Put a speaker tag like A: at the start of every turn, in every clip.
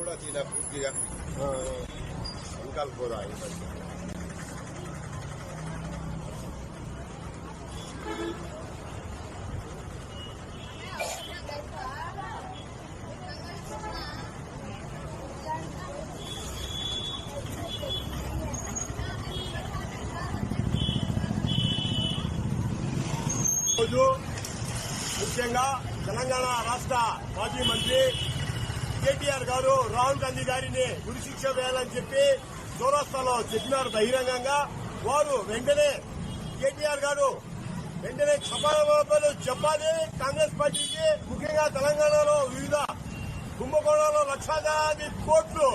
A: కూడా తీలా పూర్తిగా వెనకాల పోదా
B: రోజు ముఖ్యంగా తెలంగాణ రాష్ట్ర మాజీ మంత్రి కేటీఆర్ గారు రాహుల్ గాంధీ గారిని గురిశిక్ష వేయాలని చెప్పి చౌరస్తాలో చెప్పినారు బహిరంగంగా. వారు వెంటనే కేటీఆర్ గారు వెంటనే క్షమాపణలు చెప్పాలి కాంగ్రెస్ పార్టీకి ముఖ్యంగా తెలంగాణలో వివిధ కుంభకోణంలో లక్షాధిక కోట్లు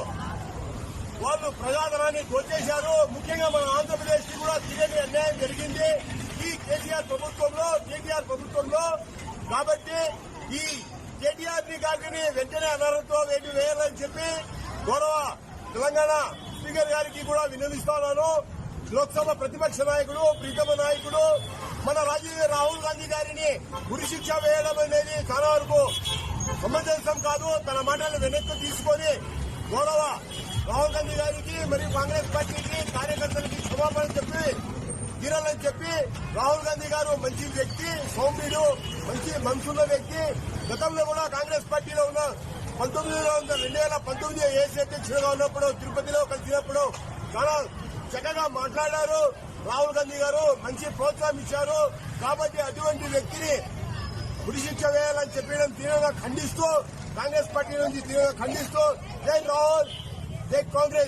B: వాళ్ళు ప్రజాధనాన్ని దోచేశారు. ముఖ్యంగా మన ఆంధ్రప్రదేశ్కి కూడా తీరని అన్యాయం జరిగింది. ఈ కేసీఆర్ ప్రభుత్వంలో కేటీఆర్ ప్రభుత్వంలో. కాబట్టి ఈ కేటీఆర్ గారిని వెంటనే అనర్హతో వేటి వేయాలని చెప్పి గౌరవ తెలంగాణ స్పీకర్ గారికి కూడా విన్నవిస్తున్నాను లోక్సభ ప్రతిపక్ష నాయకుడు ప్రీతమ నాయకుడు మన రాజీవ్ రాహుల్ గాంధీ గారిని ఉరిశిక్ష వేయడం అనేది చాలా వరకు సమంజసం కాదు. తన మాటలు వెనక్కి తీసుకొని గౌరవ రాహుల్ గాంధీ గారికి మరియు కాంగ్రెస్ పార్టీకి కార్యకర్తలకి క్షమాపణ చెప్పి తీరాలని చెప్పి రాహుల్ గాంధీ గారు మంచి వ్యక్తి సౌమ్యుడు మంచి మనసున్న వ్యక్తి. గతంలో కూడా కాంగ్రెస్ పార్టీలో ఉన్న పంతొమ్మిదిలో వందల రెండు వేల పంతొమ్మిది ఏసీ అధ్యక్షుడుగా ఉన్నప్పుడు తిరుపతిలో కలిసినప్పుడు చాలా చక్కగా మాట్లాడారు. రాహుల్ గాంధీ గారు మంచి ప్రోత్సాహం ఇచ్చారు. కాబట్టి అటువంటి వ్యక్తిని గురిశిక్ష వేయాలని చెప్పడం తీవ్రంగా ఖండిస్తూ కాంగ్రెస్ పార్టీ నుంచి తీవ్రంగా ఖండిస్తూ జై రాహుల్ జై కాంగ్రెస్.